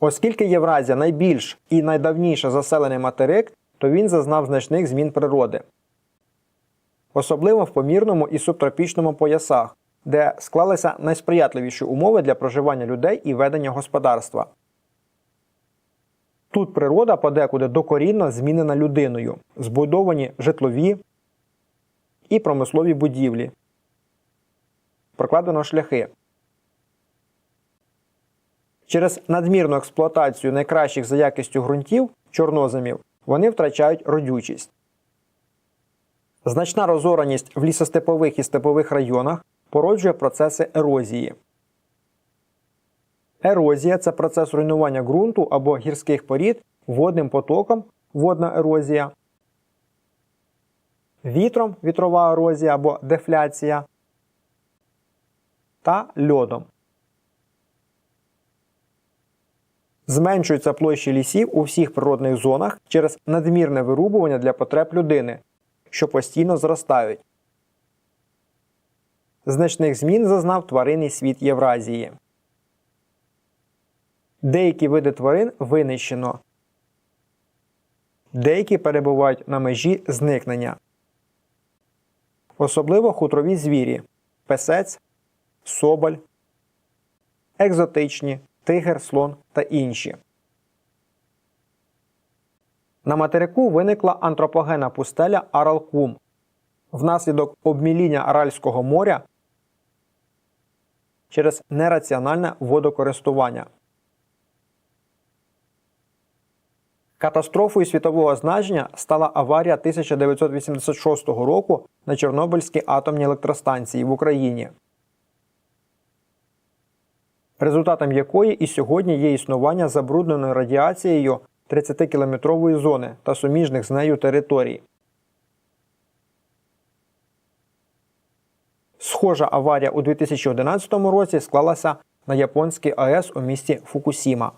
Оскільки Євразія найбільш і найдавніше заселений материк, то він зазнав значних змін природи. Особливо в помірному і субтропічному поясах, де склалися найсприятливіші умови для проживання людей і ведення господарства. Тут природа подекуди докорінно змінена людиною, збудовані житлові і промислові будівлі. Прокладено шляхи. Через надмірну експлуатацію найкращих за якістю ґрунтів чорноземів вони втрачають родючість. Значна розораність в лісостепових і степових районах породжує процеси ерозії. Ерозія це процес руйнування ґрунту або гірських порід водним потоком водна ерозія, вітром вітрова ерозія або дефляція та льодом. Зменшуються площі лісів у всіх природних зонах через надмірне вирубування для потреб людини, що постійно зростають. Значних змін зазнав тваринний світ Євразії. Деякі види тварин винищено. Деякі перебувають на межі зникнення. Особливо хутрові звірі песець, соболь, екзотичні, тигр, слон та інші. На материку виникла антропогенна пустеля Аралкум. Внаслідок обміління Аральського моря через нераціональне водокористування. Катастрофою світового значення стала аварія 1986 року на Чорнобильській атомній електростанції в Україні, результатом якої і сьогодні є існування забрудненої радіацією 30-кілометрової зони та суміжних з нею територій. Схожа аварія у 2011 році склалася на японській АЕС у місті Фукусіма.